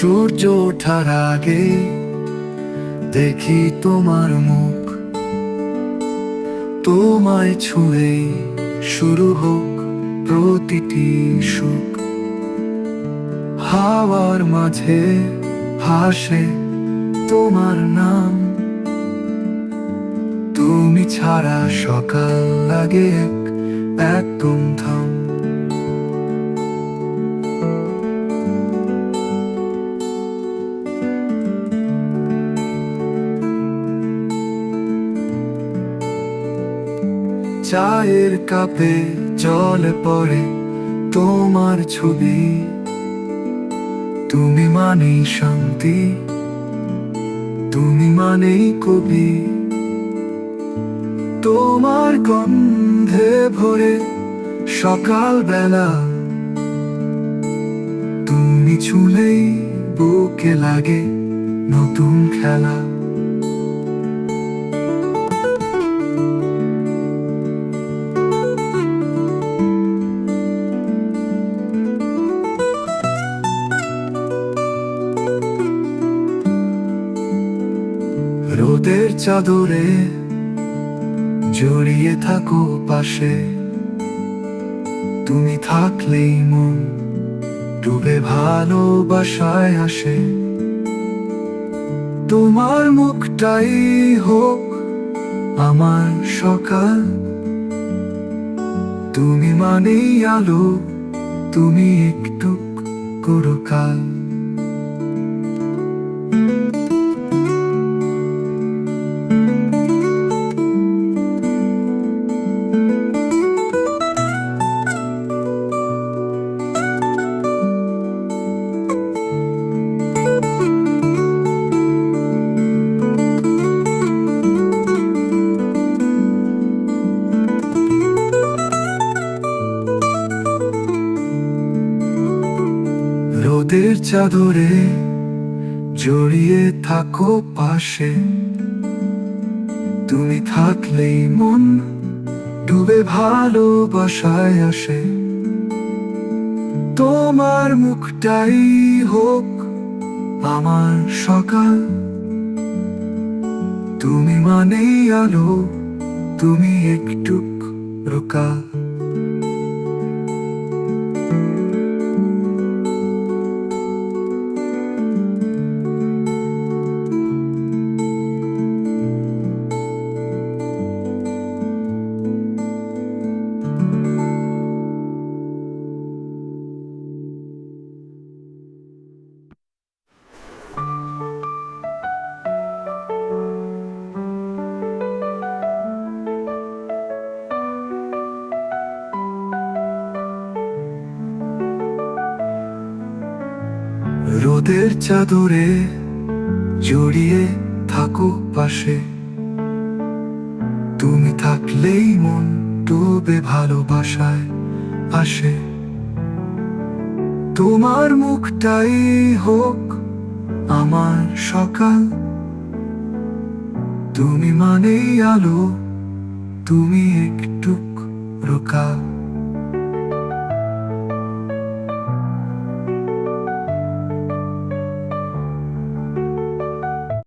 সূর্য ওঠার আগে দেখি তোমার মুখ। তোমায় ছুঁয়ে শুরু হোক প্রতিটি সুখ। হাওয়ার মাঝে ভাসে তোমার নাম। তুমি ছাড়া সকাল লাগে এক একদম থাম চায়ের কাপে জল পড়ে তোমার ছবি। তুমি মানেই শান্তি, তুমি মানেই কবি। তোমার গন্ধে ভরে সকাল বেলা তুমি ছুলেই বুকে লাগে নতুন খেলা। রোদের চাদরে জড়িয়ে থাকো পাশে। তুমি থাকলেই মন ডুবে ভালোবাসায় আসে। তোমার মুখটাই হোক আমার সকাল। তুমি মানেই আলো, তুমি একটু করো কাল। রোদের চাদরে জড়িয়ে থাকো পাশে। তুমি থাকলেই মন ডুবে ভালোবাসায় আসে। তোমার মুখটাই হোক আমার সকাল। তুমি মানেই আলো, তুমি একটু রোকা রোদের চাদরে জড়িয়ে থাকো পাশে। তুমি থাকলেই মন ডুবে ভালোবাসায় আসে। তোমার মুখটাই হোক আমার সকাল। তুমি মানেই আলো, তুমি একটু রোকা